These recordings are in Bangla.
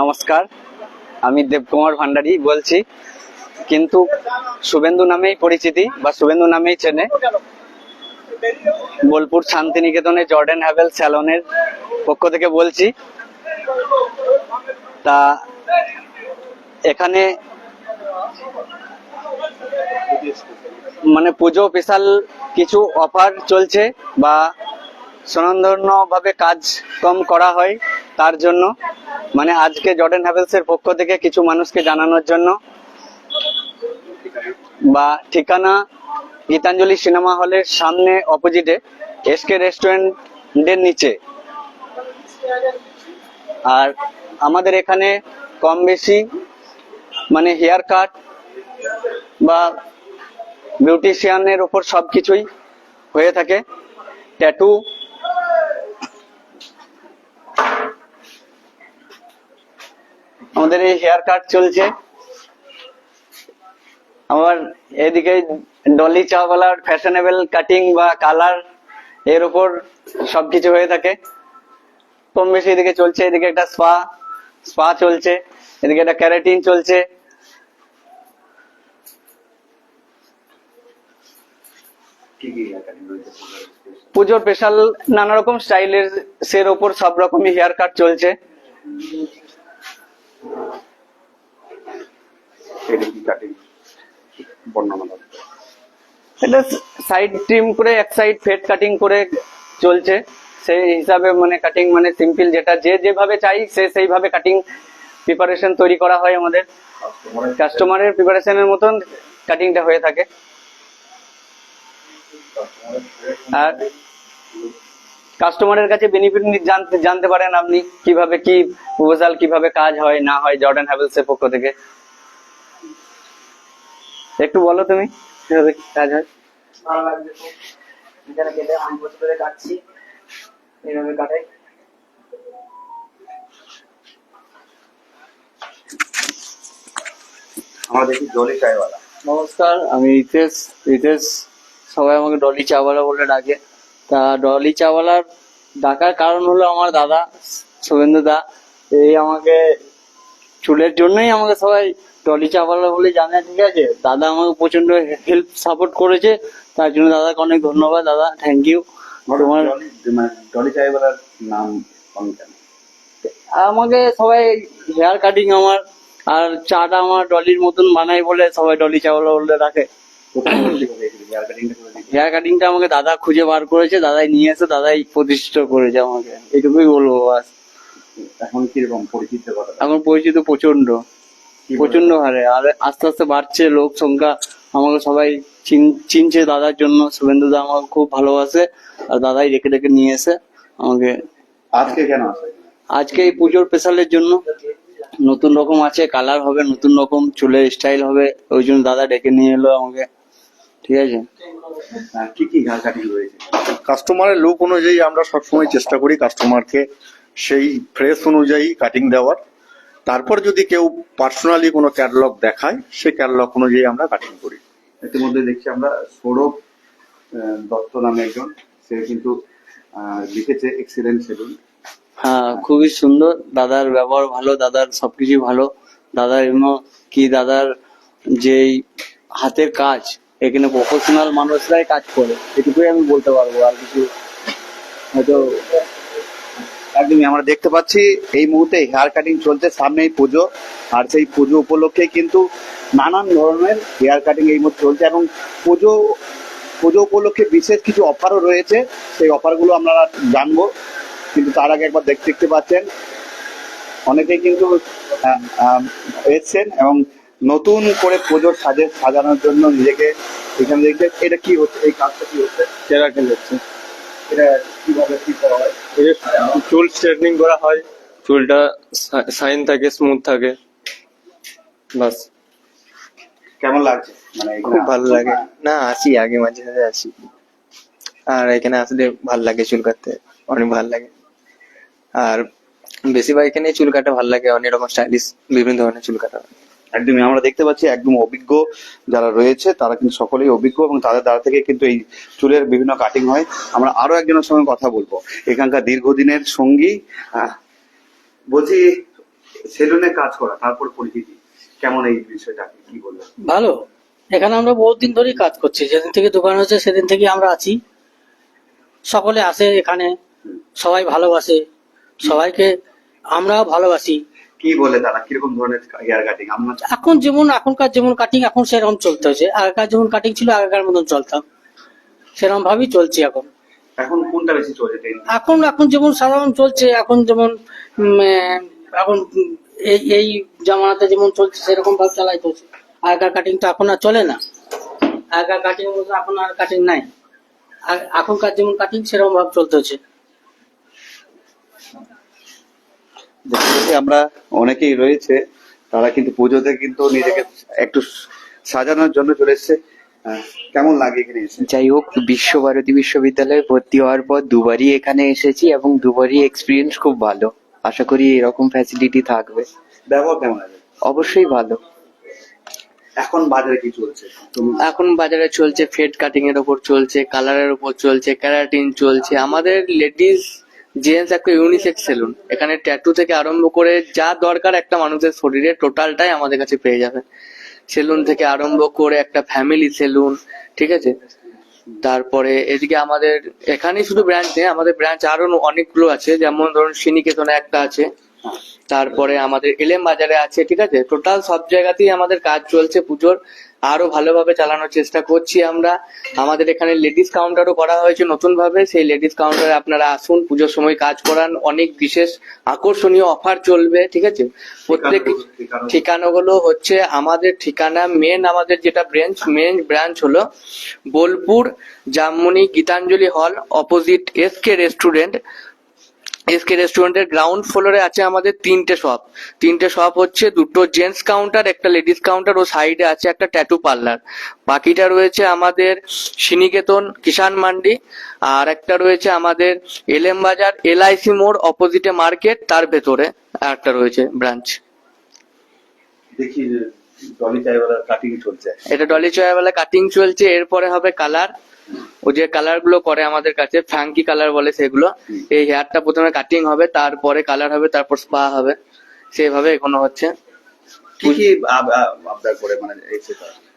নমস্কার, আমি দেবকুমার ভান্ডারী বলছি। কিন্তু শুভেন্দু নামেই পরিচিতি বা শুভেন্দু নামেই চেনে। বোলপুর শান্তিনিকেতনে জর্ডেন হ্যাভেল স্যালনের পক্ষ থেকে বলছি। তা এখানে মানে পুজো, স্পেশাল কিছু অফার চলছে বা ভাবে কাজ কম করা হয় তার জন্য। মানে আজকে জর্ডেন হ্যাভেলস এর পক্ষ থেকে কিছু মানুষকে জানানোর জন্য। বা ঠিকানা গীতাঞ্জলি সিনেমা হলের সামনে অপোজিটে এসকে রেস্টুরেন্টের নিচে। আর আমাদের এখানে কম বেশি মানে হেয়ার কাট বা বিউটিশিয়ানের উপর সবকিছুই হয়ে থাকে। ট্যাটু আমাদের এই হেয়ার কাট চলছে। আমার এদিকে ডলি চাওয়ালার ফ্যাশনেবল কাটিং বা কালারের উপর সবকিছু হয়ে থাকে। কম বেশি এদিকে চলছে, এদিকে একটা স্পা স্পা চলছে, এদিকে একটা ক্যারাটিন চলছে। কি কি পুজোর স্পেশাল নানা রকম স্টাইলের সের ওপর সব রকমই হেয়ার কাট চলছে। এটা সাইড ট্রিম করে এক সাইড ফেড কাটিং করে চলছে। সেই হিসাবে মানে কাটিং মানে সিম্পল যেটা যে যেভাবে চাই সে সেইভাবে কাটিং প্রিপারেশন তৈরি করা হয় আমাদের। কাস্টমারের কাস্টমারের প্রিপারেশনের মতন কাটিংটা হয়ে থাকে। আর কাস্টমারের কাছে বেনিফিট জানতে জানতে পারেন আপনি কীভাবে কি প্রপোজাল কীভাবে কাজ হয় না হয় জর্ডান হ্যাভেলস এর পক্ষ থেকে। একটু বলো তুমি কীভাবে কাজ হয়? ভালো লাগছে এখানে কেটে আমি বছর ধরে কাটছি। এইভাবে কাটাই। আমরা জলি চাইওয়ালা? নমস্কার আমি রিতেশ রিতেশ সবাই আমাকে ডলি চাওয়ালা বলে ডাকে। তা ডলি চাওয়ালার ডাকার কারণ হলো আমার দাদা শুভেন্দু দা। এই আমাকে চুলের জন্যই আমাকে সবাই ডলি চাওয়ালা বলে জানে ঠিক আছে? দাদা আমাকে প্রচণ্ড হেল্প সাপোর্ট করেছে। তার জন্য দাদাকে অনেক ধন্যবাদ দাদা থ্যাংক ইউ তোমার জলি মানে জলি নাম আমাকে সবাই হেয়ার কাটিং আমার আর চাটা আমার ডলির মতন বানাই বলে সবাই ডলি চাওয়ালা বলে রাখে হেয়ার কাটিংটা আমাকে দাদা খুঁজে বার করেছে দাদাই নিয়ে এসে দাদাই প্রতিষ্ঠিত করেছে আমাকে। এটুকুই বলব বাস। এখন কীরকম পরিচিত এখন পরিচিত প্রচণ্ড প্রচণ্ড হারে। আর আস্তে আস্তে বাড়ছে লোক সংখ্যা আমাকে সবাই চিন- চিনছে দাদার জন্য। শুভেন্দু দা আমাকে খুব ভালোবাসে আর দাদাই রেখে রেখে নিয়ে এসে আমাকে আজকে কেন আজকে এই পুজোর স্পেশালের জন্য। নতুন রকম আছে কালার হবে নতুন রকম চুলের স্টাইল হবে ওই জন্য দাদা ডেকে নিয়ে এলো আমাকে। ঠিক আছে? আহ, কি কি হেয়ার রয়েছে কাস্টমারের লুক অনুযায়ী আমরা সবসময় চেষ্টা করি কাস্টমারকে সেই ফ্রেশ অনুযায়ী কাটিং দেওয়ার। তারপর যদি কেউ পার্সোনালি কোনো ক্যাটালগ দেখায় সেই ক্যাটালগ অনুযায়ী আমরা কাটিং করি। ইতিমধ্যে দেখছি আমরা সৌরভ দত্ত নামে একজন সে কিন্তু লিখেছে এক্সিলেন্ট সেলুন হ্যাঁ খুবই সুন্দর। দাদার ব্যবহার ভালো দাদার সবকিছু ভালো। দাদার এমন কি দাদার যেই হাতের কাজ এখানে প্রফেশনাল মানুষরাই কাজ করে। এটুকুই আমি বলতে পারব, আর কিছু হয়তো একদমই, আমরা দেখতে পাচ্ছি এই মুহূর্তে হেয়ার কাটিং চলছে, সামনেই পুজো, আর সেই পুজো উপলক্ষে কিন্তু নানান ধরনের হেয়ার কাটিং এই মুহূর্তে চলছে এবং পুজো পুজো উপলক্ষে বিশেষ কিছু অফারও রয়েছে। সেই অফারগুলো আমরা জানব, কিন্তু তার আগে একবার দেখতে দেখতে পাচ্ছেন। অনেকেই কিন্তু এসছেন এবং নতুন করে পুজোর সাজে সাজানোর জন্য নিজেকে এখানে দেখতে এটা কি হচ্ছে? এই কাজটা কি হচ্ছে? এটা কীভাবে কি করা হয়? চুল স্ট্রেটনিং করা হয় চুলটা সাইন থাকে স্মুথ থাকে। বাস। কেমন লাগছে? মানে খুব ভালো লাগে। না? আসি আগে মাঝে মাঝে আসি। আর এখানে আসলে ভালো লাগে চুল কাটতে অনেক ভালো লাগে। আর বেশিরভাগ এখানে চুল কাটা ভালো লাগে অনেক রকম স্টাইলিশ বিভিন্ন ধরনের চুল কাটা হয়। একদমই আমরা দেখতে পাচ্ছি, একদম অভিজ্ঞ যারা রয়েছে, তারা কিন্তু সকলেই অভিজ্ঞ এবং তাদের দ্বারা থেকে কিন্তু এই চুলের বিভিন্ন কাটিং হয়। আমরা আরও একজনের সঙ্গে কথা বলব। এখানকার দীর্ঘদিনের সঙ্গী বলছি, সেলুনে কাজ করা, তারপর পরিচিতি। কেমন এই বিষয়টা কি বলবেন? ভালো। এখানে আমরা বহুত দিন ধরেই কাজ করছি। যেদিন থেকে দোকান হচ্ছে সেদিন থেকে আমরা আছি। সকলে আসে এখানে। সবাই ভালোবাসে। সবাইকে আমরাও ভালোবাসি। কি বলে তারা? কীরকম ধরনের হেয়ার কাটিং এখন যেমন এখনকার যেমন কাটিং এখন সেরকম চলতে হচ্ছে আগেকার যেমন কাটিং ছিল আগেকার মতন চলতাম সেরকম ভাবেই চলছি এখন। এখন কোনটা বেশি চলছে এখন এখন যেমন সাধারণ চলছে এখন যেমন এখন এই এই জামানাতে যেমন চলছে সেরকম ভাবে চালাই চলছে আগেকার কাটিং তো এখন আর চলে না। আগেকার কাটিং মতো এখন আর কাটিং নাই। এখনকার যেমন কাটিং সেরকম ভাবে চলতে হচ্ছে। আমরা অনেকেই রয়েছে তারা কিন্তু পুজোতে কিন্তু নিজেকে একটু সাজানোর জন্য চলে এসছে। কেমন লাগে এখানে এসে? যাই হোক বিশ্বভারতী বিশ্ববিদ্যালয়ে ভর্তি হওয়ার পর দুবারই এখানে এসেছি এবং দুবারই এক্সপিরিয়েন্স খুব ভালো। আশা করি এরকম ফ্যাসিলিটি থাকবে। ব্যবহার কেমন অবশ্যই ভালো। এখন বাজারে কি চলছে? এখন বাজারে চলছে ফেড কাটিং এর উপর চলছে কালারের উপর চলছে ক্যারাটিন চলছে। আমাদের লেডিস জেন্টস একটা ইউনিসেক্স সেলুন এখানে ট্যাটু থেকে আরম্ভ করে যা দরকার একটা মানুষের শরীরে টোটালটাই আমাদের কাছে পেয়ে যাবে। সেলুন থেকে আরম্ভ করে একটা ফ্যামিলি সেলুন ঠিক আছে? তারপরে এদিকে আমাদের, এখানেই শুধু ব্রাঞ্চ নেই, আমাদের ব্রাঞ্চ আরও অনেকগুলো আছে। যেমন ধরুন সিনিকেতনে একটা আছে, তারপরে আমাদের এলেম বাজারে আছে, ঠিক আছে? টোটাল সব জায়গাতেই আমাদের কাজ চলছে পুজোর। আরও ভালোভাবে চালানোর চেষ্টা করছি আমরা। আমাদের এখানে লেডিস কাউন্টারও করা হয়েছে নতুন ভাবে সেই লেডিস কাউন্টারে আপনারা আসুন পুজোর সময় কাজ করান। অনেক বিশেষ আকর্ষণীয় অফার চলবে ঠিক আছে? প্রত্যেক ঠিকানাগুলো হচ্ছে আমাদের ঠিকানা মেন আমাদের যেটা ব্রাঞ্চ মেন ব্রাঞ্চ হলো Bolpur জামমনি Gitanjali hall opposite S K restaurant SK রেস্টুরেন্টের গ্রাউন্ড ফ্লোরে আছে আমাদের তিনটে শপ। তিনটে শপ হচ্ছে দুটো জেন্টস কাউন্টার একটা লেডিস কাউন্টার ও সাইডে আছে একটা ট্যাটু পার্লার বাকিটা রয়েছে আমাদের সিনিকেতন কিষান মান্ডি আর একটা রয়েছে আমাদের এলএম বাজার এলআইসি মোড় অপোজিটে মার্কেট তার ভেতরে একটা রয়েছে ব্রাঞ্চ দেখি ডলি চাইওয়ালার কাটিং চলছে। এটা ডলি চয়াবেলা কাটিং চলছে এরপরে হবে কালার ও যে কালারগুলো করে আমাদের কাছে ফ্যাঙ্কি কালার বলে সেগুলো এই হেয়ারটা প্রথমে কাটিং হবে তারপরে কালার হবে তারপর স্পা হবে। সেভাবে এখনও হচ্ছে। কি কি আব- করে মানে এই সেটা?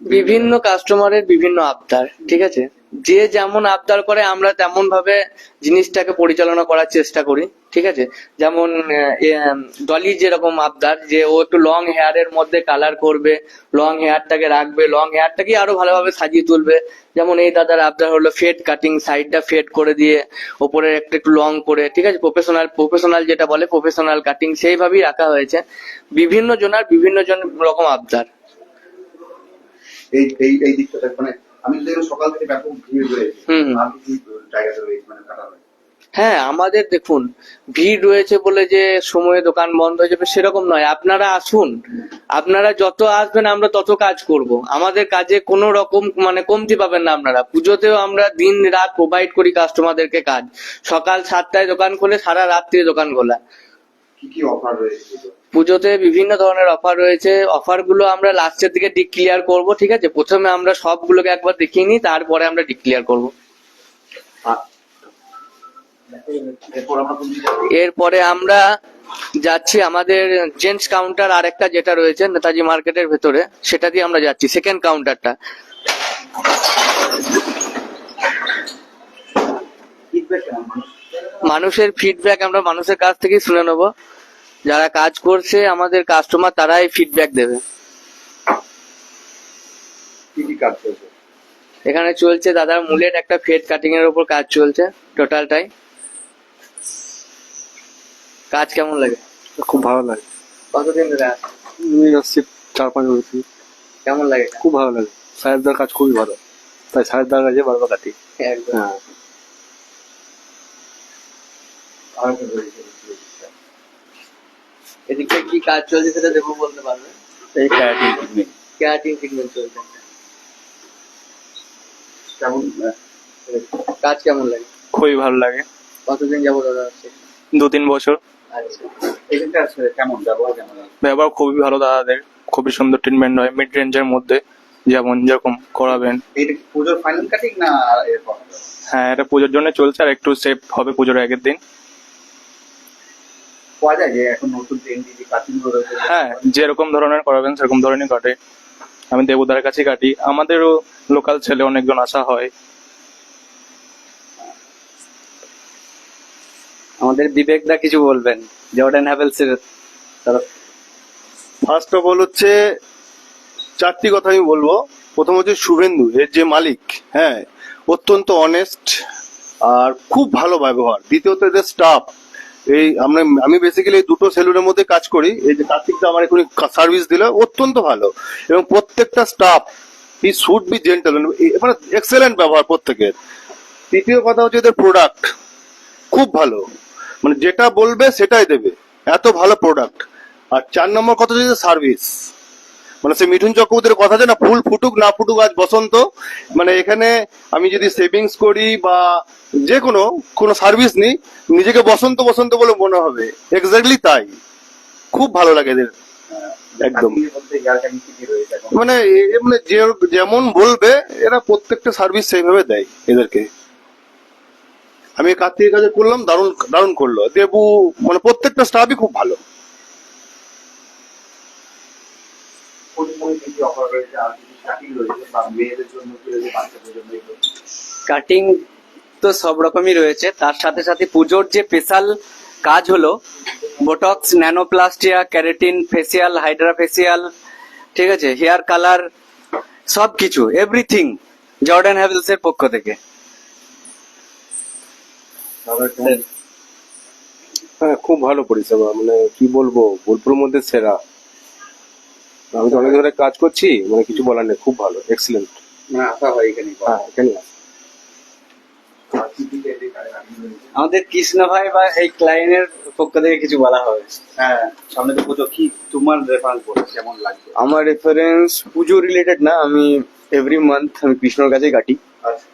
বিভিন্ন কাস্টমারের বিভিন্ন আবদার, ঠিক আছে? যে যেমন আবদার করে, আমরা তেমন ভাবে জিনিসটাকে পরিচালনা করার চেষ্টা করি, ঠিক আছে? যেমন ডলি যেরকম আবদার, যে ও একটু লং হেয়ারের মধ্যে কালার করবে লং হেয়ারটাকে রাখবে লং হেয়ারটাকে আরও ভালোভাবে সাজিয়ে তুলবে। যেমন এই দাদার আবদার হলো ফেড কাটিং সাইডটা ফেড করে দিয়ে, ওপরে একটা একটু লং করে, ঠিক আছে? প্রফেশনাল প্রফেশনাল যেটা বলে প্রফেশনাল কাটিং সেইভাবেই রাখা হয়েছে। বিভিন্ন জনার বিভিন্ন জন রকম আবদার। এই এই এই দিকটা মানে আমি তো দেখলাম সকাল থেকে ব্যাপক ভিড় রয়েছে হুম, হুম। আর কি জায়গাতে রয়েছে মানে কাটা হ্যাঁ? আমাদের দেখুন ভিড় রয়েছে বলে যে সময়ে দোকান বন্ধ হয়ে যাবে সেরকম নয়। আপনারা আসুন আপনারা যত আসবেন আমরা তত কাজ করব। আমাদের কাজে কোনো রকম মানে কমতি পাবেন না আপনারা। পুজোতেও আমরা দিন রাত প্রোভাইড করি কাস্টমারদেরকে কাজ। সকাল সাতটায় দোকান খোলে সারা রাত্রি দোকান খোলা। কি কি অফার রয়েছে? পুজোতে বিভিন্ন ধরনের অফার রয়েছে। অফারগুলো আমরা লাস্টের দিকে ডিক্লিয়ার করব ঠিক আছে? প্রথমে আমরা সবগুলোকে একবার দেখিয়ে নিই তারপরে আমরা ডিক্লিয়ার করব। এরপর আমরা যাচ্ছি আমাদের জেন্টস কাউন্টার আর একটা যেটা রয়েছে নেতাজি মার্কেটের ভেতরে সেটা দিয়ে আমরা যাচ্ছি সেকেন্ড কাউন্টারটা? মানুষের ফিডব্যাক আমরা মানুষের কাছ থেকেই শুনে নেব। যারা কাজ করছে আমাদের কাস্টমার তারাই ফিডব্যাক দেবে। কি কি কাজ চলছে? এখানে চলছে দাদার মূলের একটা ফেড কাটিং এর উপর কাজ চলছে টোটালটাই কাজ কেমন লাগে? খুব ভালো লাগে। কতদিন ধরে? আমি আসছি চার পাঁচ বছর। কেমন লাগে খুব ভালো লাগে। সাহেবদার কাজ খুবই ভালো। তাই সাহেবদার কাছে বারবার কাটি। একদম। হ্যাঁ? এদিকে কি কাজ চলছে সেটা দেখো বলতে পারবে। এই ক্যারাটিন ট্রিটমেন্ট ট্রিটমেন্ট চলছে। কেমন? কাজ কেমন লাগে? খুবই ভালো লাগে। কতদিন যাব দাদা হচ্ছে দু তিন বছর। আচ্ছা। এখানকার কেমন? ব্যবহার কেমন ব্যবহার খুবই ভালো দাদাদের। খুবই সুন্দর ট্রিটমেন্ট হয় মিড রেঞ্জের মধ্যে। যেমন যেরকম করাবেন। পুজোর ফাইনাল কাটিং না এরপর? হ্যাঁ এটা পুজোর জন্য চলছে আর একটু সেফ হবে পুজোর আগের দিন। পাওয়া যায় যে এখন নতুন ট্রেন্ডি যে কাটিং রয়েছে? হ্যাঁ যেরকম ধরনের করাবেন সেরকম ধরনের কাটে। আমি দেবুদার কাছে কাটি। আমাদেরও লোকাল ছেলে অনেকজন আসা হয়। আমাদের বিবেক দা কিছু বলবেন জর্ডেন হ্যাভেলস এর তরফ ফার্স্ট অফ অল হচ্ছে চারটি কথা আমি বলব। প্রথম হচ্ছে শুভেন্দু এর যে মালিক হ্যাঁ অত্যন্ত অনেস্ট আর খুব ভালো ব্যবহার। দ্বিতীয়ত এদের স্টাফ এই আমরা, আমি বেসিক্যালি দুটো সেলুনের মধ্যে কাজ করি। এই যে কার্তিকটা আমার এখন সার্ভিস দিল, অত্যন্ত ভালো। এবং প্রত্যেকটা staff he should be gentle মানে এক্সেলেন্ট ব্যবহার প্রত্যেকের। তৃতীয় কথা হচ্ছে এদের প্রোডাক্ট খুব ভালো। মানে যেটা বলবে সেটাই দেবে। এত ভালো প্রোডাক্ট আর চার নম্বর কথা হচ্ছে সার্ভিস মানে সে মিঠুন চক্রবর্তীর কথা যে না, ফুল ফুটুক, না ফুটুক, আজ বসন্ত। মানে এখানে আমি যদি সেভিংস করি বা যে কোনো কোনো সার্ভিস নিই, নিজেকে বসন্ত বসন্ত বলে মনে হবে। এক্স্যাক্টলি তাই। খুব ভালো লাগে এদের। একদম। মানে মানে যেমন বলবে, এরা প্রত্যেকটা সার্ভিস সেইভাবে দেয় এদেরকে। আমি কার্তিকের কাছে করলাম, দারুণ দারুণ করল। দেবু মানে প্রত্যেকটা স্টাফই খুব ভালো কোন কোন কি কি অফার রয়েছে আর কি কাটিং রয়েছে বা মেয়েদের জন্য কি রয়েছে বাচ্চাদের জন্য এগুলো? কাটিং তো সব রকমই রয়েছে। তার সাথে সাথে পুজোর যে স্পেশাল কাজ হলো Botox nanoplastia keratin facial hydra facial ঠিক আছে? হেয়ার কালার সব কিছু এভরিথিং জর্ডান হ্যাভেলস এর পক্ষ থেকে। হ্যাঁ খুব ভালো পরিষেবা মানে কি বলব বোলপুরের মধ্যে সেরা। আমি তো অনেক ধরে কাজ করছি মানে কিছু বলার নেই খুব ভালো এক্সিলেন্ট মানে আসা হয় এখানে হ্যাঁ এখানে আমাদের কৃষ্ণ ভাই বা এই ক্লায়েন্টের পক্ষ থেকে কিছু বলা হবে হ্যাঁ। সামনে তো পুজো কি তোমার রেফারেন্স বলো কেমন লাগছে? আমার রেফারেন্স পুজো রিলেটেড না আমি এভরি মান্থ আমি কৃষ্ণর কাছেই কাটি। আচ্ছা।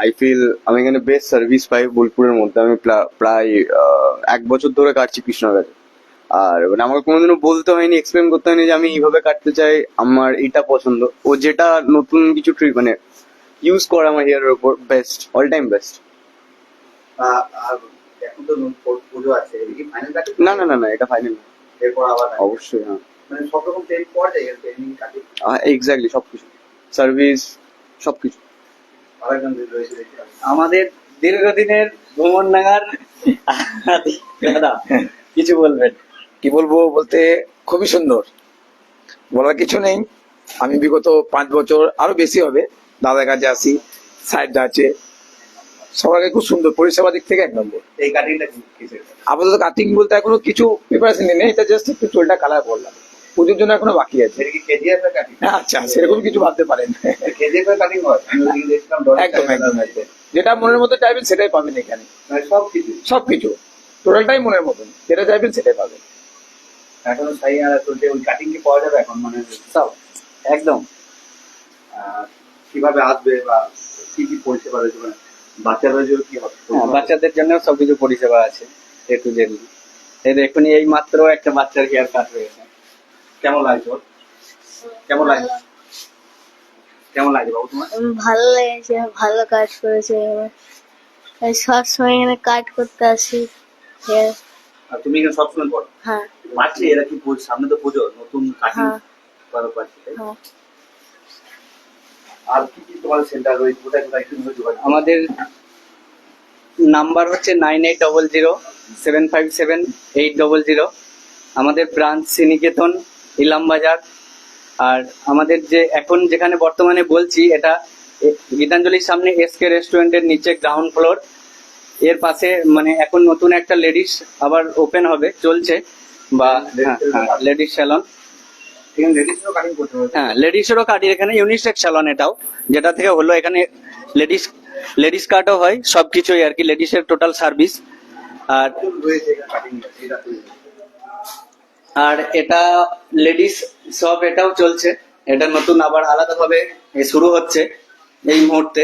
আই ফিল আমি এখানে বেস্ট সার্ভিস পাই বোলপুরের মধ্যে। আমি প্রায় আহ, এক বছর ধরে কাটছি কৃষ্ণর কাছে। আর মানে আমাকে কোনোদিনও বলতে হয়নি এক্সপ্লেন করতে হয়নি যে আমি এইভাবে কাটতে চাই আমার এটা পছন্দ। ও যেটা নতুন কিছু ট্রিক মানে ইউজ করে আমার হেয়ারের উপর বেস্ট অল টাইম বেস্ট না না না না এটা ফাইনাল অবশ্যই হ্যাঁ। মানে এক্স্যাক্টলি সবকিছু। সার্ভিস সবকিছু। আমাদের দীর্ঘদিনের ভ্রমণ নাগার দাদা কিছু বলবেন? কি বলব বলতে খুবই সুন্দর। বলার কিছু নেই। আমি বিগত পাঁচ বছর আরও বেশি হবে। দাদার কাছে আসি সাইড আছে। সবাইকে খুব সুন্দর পরিষেবা দিক থেকে এক নম্বর। এই কাটিংটা আপাতত কাটিং বলতে এখনও কিছু প্রিপারেশন নেই। এটা জাস্ট একটু চুলটা কালার করলাম। পুজোর জন্য এখনও বাকি আছে। আচ্ছা সেরকম কিছু ভাবতে পারেন। হয়? একদম একদম। যেটা মনের মতো চাইবেন সেটাই পাবেন এখানে। মানে সব কিছু সবকিছু টোটালটাই মনের মতন। যেটা চাইবেন সেটাই পাবেন। এখন সাই চলছে ওই কাটিং কি পাওয়া যাবে এখন মানে সব একদম কীভাবে আসবে বা কি কি পরিষেবা রয়েছে মানে বাচ্চাদের জন্য কি হবে? হ্যাঁ, বাচ্চাদের জন্য সবকিছু পরিষেবা আছে এ টু জেড এই দেখুন এই মাত্র একটা বাচ্চার হেয়ার কাট হয়েছে। কেমন লাগছে ওর? কেমন লাগছে? কেমন লাগছে বাবু তোমার? ভালো লেগেছে ভালো কাজ করেছে এবার। আমি সবসময় এখানে কাজ করতে আসি হ্যাঁ আর তুমি এখানে সবসময় করো? হ্যাঁ। পাচ্ছি এরা কি পুজো- সামনে তো পুজো নতুন কাটিং হ্যাঁ। করো তাই? হ্যাঁ। আর কি কি তোমাদের সেন্টার রয়েছে কোথায় কোথায় একটু যোগাযোগ আমাদের নাম্বার হচ্ছে nine eight double zero seven five seven eight double zero. আমাদের ব্রাঞ্চ শ্রীনিকেতন ইলামবাজার আর আমাদের যে এখন যেখানে বর্তমানে বলছি এটা গীতাঞ্জলির সামনে এসকে রেস্টুরেন্টের নিচে গ্রাউন্ড ফ্লোর। এর পাশে মানে এখন নতুন একটা লেডিস আবার ওপেন হবে চলছে। বা হ্যাঁ লেডিস স্যালন করতে হবে। হ্যাঁ লেডিসেরও কাটি এখানে ইউনিসেক্স স্যালন এটাও যেটা থেকে হলো এখানে লেডিস লেডিস কাটও হয় সবকিছুই আর কি লেডিসের টোটাল সার্ভিস আর আর এটা লেডিস সব এটাও চলছে এটা নতুন আবার আলাদাভাবে শুরু হচ্ছে এই মুহূর্তে।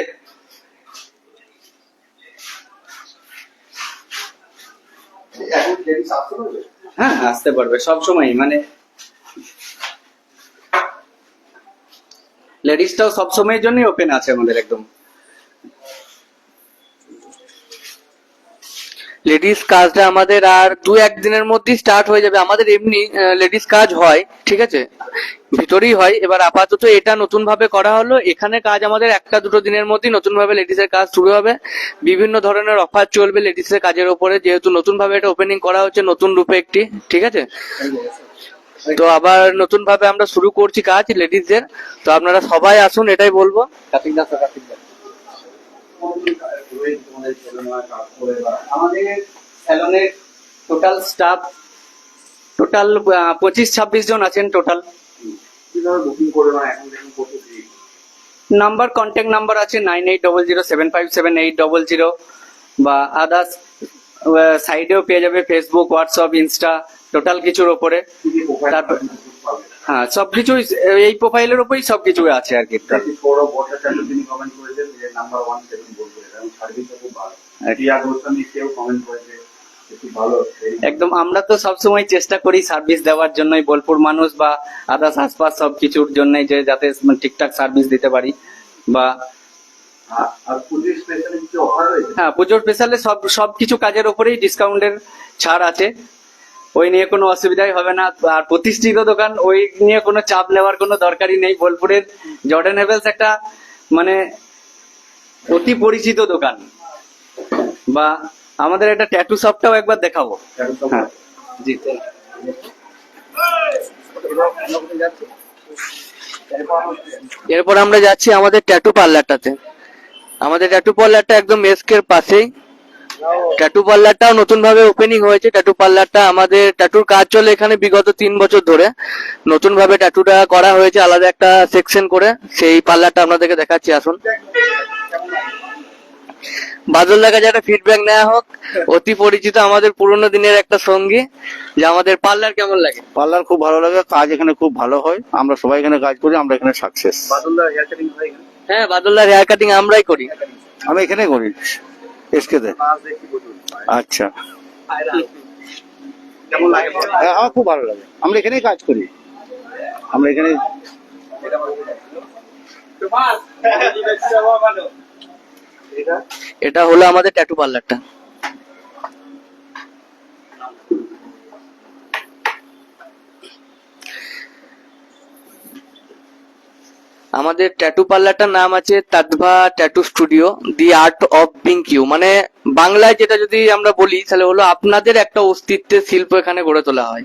এখন লেডিস আসতে পারবে হ্যাঁ আসতে পারবে সব সময় মানে লেডিসটাও সব সময়ের জন্যই ওপেন আছে আমাদের একদম। লেডিস কাজটা আমাদের আর দু একদিনের মধ্যেই স্টার্ট হয়ে যাবে। আমাদের এমনি লেডিস কাজ হয়, ঠিক আছে? ভিতরেই হয়। এবার আপাতত এটা নতুন ভাবে করা হলো। এখানে কাজ আমাদের একটা দুটো দিনের মধ্যেই নতুন ভাবে লেডিসের কাজ শুরু হবে। বিভিন্ন ধরনের অফার চলবে লেডিসের কাজের উপরে। যেহেতু নতুন ভাবে এটা ওপেনিং করা হচ্ছে, নতুন রূপে একটি, ঠিক আছে? তো আবার নতুন ভাবে আমরা শুরু করছি কাজ লেডিসদের। তো আপনারা সবাই আসুন, এটাই বলব। টোটাল স্টাফ টোটাল পঁচিশ, ছাব্বিশ জন আছেন টোটাল। নাম্বার কন্ট্যাক্ট নাম্বার আছে nine eight double zero seven five seven eight double zero বা আদার্স সাইডেও পেয়ে যাবে ফেসবুক হোয়াটসঅ্যাপ ইনস্টা টোটাল কিছুর ওপরে তারপর-? হ্যাঁ সবকিছুই এই প্রোফাইলের উপরেই সবকিছু আছে আর কি একদম, আমরা তো সবসময় চেষ্টা করি সার্ভিস দেওয়ার জন্যই, বোলপুর মানুষ বা আদার্স আশপাশ সব কিছুর জন্যই যে যাতে ঠিকঠাক সার্ভিস দিতে পারি বা হ্যাঁ পুজোর স্পেশালে সব সব কিছু কাজের ওপরেই ডিসকাউন্টের ছাড় আছে। ওই নিয়ে কোনো অসুবিধাই হবে না। আর প্রতিষ্ঠিত দোকান, ওই নিয়ে কোনো চাপ নেওয়ার কোনো দরকারই নেই। বোলপুরের জর্ডেন হেভেলস একটা মানে অতি পরিচিত দোকান। বা আমাদের একটা ট্যাটু শপটাও একবার দেখাবো। হ্যাঁ জি। এরপর আমরা যাচ্ছি আমাদের ট্যাটু পার্লারটাতে আমাদের ট্যাটু পার্লারটা একদম এসকের পাশেই। ট্যাটু পার্লারটাও নতুন ভাবে ওপেনিং হয়েছে। ট্যাটু পার্লারটা আমাদের ট্যাটুর কাজ চলে এখানে বিগত তিন বছর ধরে। নতুন ভাবে ট্যাটুটা করা হয়েছে আলাদা একটা সেকশন করে। সেই পার্লারটা আপনাদেরকে দেখাচ্ছি আসুন। বাদল দেখা যারা ফিডব্যাক নেওয়া হোক। অতি পরিচিত আমাদের পুরোনো দিনের একটা সঙ্গী যে আমাদের পার্লার কেমন লাগে? পার্লার খুব ভালো লাগে কাজ এখানে খুব ভালো হয়। আমরা সবাই এখানে কাজ করি আমরা এখানে সাকসেস বাদলদার হেয়ার কাটিং হয় হ্যাঁ বাদলদার হেয়ার কাটিং আমরাই করি। আমি এখানে করি এসকেতে আচ্ছা। হ্যাঁ আমার খুব ভালো লাগে। আমরা এখানেই কাজ করি। আমরা এখানে এটা হলো আমাদের ট্যাটু পার্লারটা আমাদের ট্যাটু পার্লারটার নাম আছে তাদভা tattoo studio the art of being you মানে বাংলায় যেটা যদি আমরা বলি, তাহলে হলো আপনাদের একটা অস্তিত্বের শিল্প এখানে গড়ে তোলা হয়।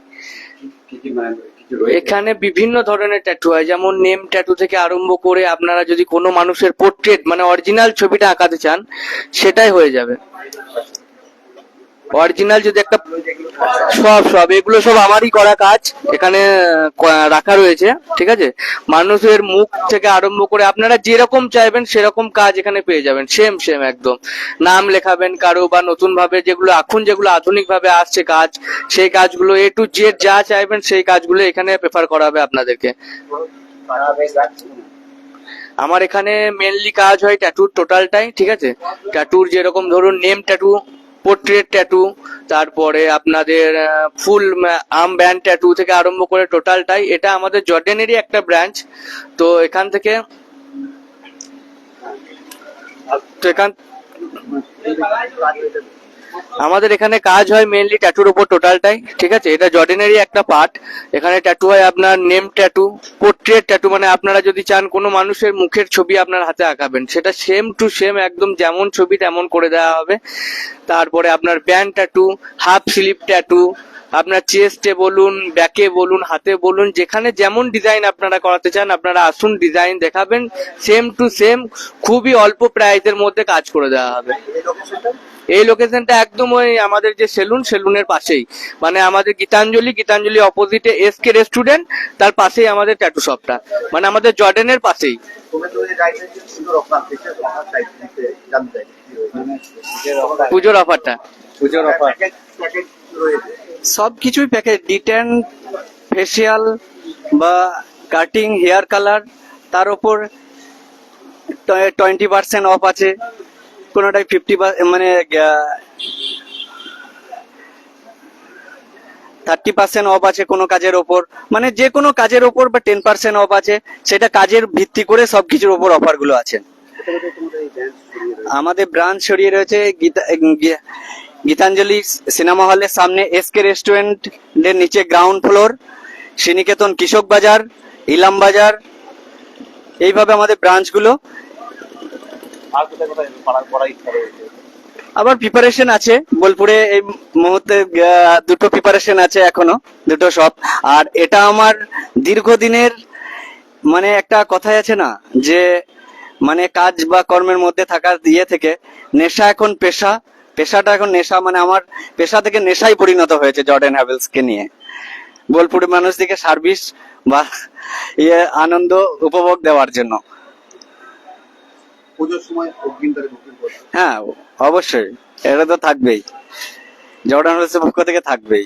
এখানে বিভিন্ন ধরনের ট্যাটু হয়, যেমন নেম ট্যাটু থেকে আরম্ভ করে আপনারা যদি কোনো মানুষের পোর্ট্রেট মানে অরিজিনাল ছবিটা আঁকাতে চান, সেটাই হয়ে যাবে। অরিজিনাল যদি একটা সব সব, এগুলো সব আমারই করা কাজ। এখানে রাখা রয়েছে, ঠিক আছে? মানুষের মুখ থেকে আরম্ভ করে আপনারা যেরকম চাইবেন সেরকম কাজ এখানে পেয়ে যাবেন। সেম সেম একদম। নাম লেখাবেন কারও বা নতুন ভাবে যেগুলো, এখন যেগুলো আধুনিক ভাবে আসছে কাজ, সেই কাজগুলো এ টু জেড যা চাইবেন সেই কাজগুলো এখানে প্রেফার করা হবে আপনাদেরকে। আমার এখানে মেনলি কাজ হয় ট্যাটুর টোটালটাই ঠিক আছে? ট্যাটুর যেরকম ধরুন নেম ট্যাটু পোর্ট্রেট ট্যাটু তারপরে আপনাদের ফুল আম ব্যান্ড ট্যাটু থেকে আরম্ভ করে টোটালটাই এটা আমাদের জর্ডেনেরই একটা ব্রাঞ্চ তো এখান থেকে, তো এখান আমাদের এখানে কাজ হয় মেনলি ট্যাটুর উপর টোটালটাই ঠিক আছে? এটা জর্ডেনেরই একটা পার্ট এখানে ট্যাটু হয় আপনার নেম ট্যাটু পোর্ট্রেট ট্যাটু মানে আপনারা যদি চান কোনো মানুষের মুখের ছবি আপনার হাতে আঁকাবেন। সেটা সেম টু সেম একদম যেমন ছবি তেমন করে দেওয়া হবে। তারপরে আপনার band tattoo half sleeve tattoo আপনার চেস্টে বলুন ব্যাকে বলুন, হাতে বলুন, যেখানে যেমন ডিজাইন আপনারা করাতে চান, আপনারা আসুন ডিজাইন দেখাবেন সেম টু সেম খুবই অল্প প্রাইসের মধ্যে কাজ করে দেওয়া হবে। এই লোকেশনটা একদম ওই আমাদের যে সেলুন সেলুনের পাশেই। মানে আমাদের গীতাঞ্জলি গীতাঞ্জলি অপোজিটে এস কে রেস্টুরেন্ট তার পাশেই আমাদের ট্যাটু শপটা মানে আমাদের জর্ডেনের পাশেই। পুজোর অফারটা পুজোর অফার সব কিছুই প্যাকেজ ডিটেন ফেসিয়াল বা কাটিং হেয়ার কালার তার ওপর টোয়েন্টি পার্সেন্ট অফ আছে। কোনোটাই ফিফটি মানে থার্টি পার্সেন্ট অফ আছে কোনো কাজের ওপর। মানে যে কোনো কাজের ওপর বা টেন পার্সেন্ট অফ আছে, সেটা কাজের ভিত্তি করে সব কিছুর ওপর অফারগুলো আছে। আমাদের ব্রাঞ্চ ছড়িয়ে রয়েছে গীতা গীতাঞ্জলি সিনেমা হলের সামনে এসকে রেস্টুরেন্টের নিচে গ্রাউন্ড ফ্লোর শ্রীনিকেতন কৃষক বাজার, ইলাম বাজার। এইভাবে আমাদের ব্রাঞ্চগুলো আবার প্রিপারেশন আছে। বোলপুরে এই মুহূর্তে দুটো প্রিপারেশন আছে এখনও, দুটো সব। আর এটা আমার দীর্ঘদিনের মানে একটা কথাই আছে না, যে মানে কাজ বা কর্মের মধ্যে থাকার ইয়ে থেকে নেশা এখন পেশা, পেশাটা এখন নেশা মানে আমার পেশা থেকে নেশায় পরিণত হয়েছে জর্ডেন হ্যাভেলস কে নিয়ে। বোলপুরের মানুষদিকে সার্ভিস বা ইয়ে আনন্দ, উপভোগ দেওয়ার জন্য। হ্যাঁ অবশ্যই। এটা তো থাকবেই। জর্ডান হোলসের পক্ষ থেকে থাকবেই।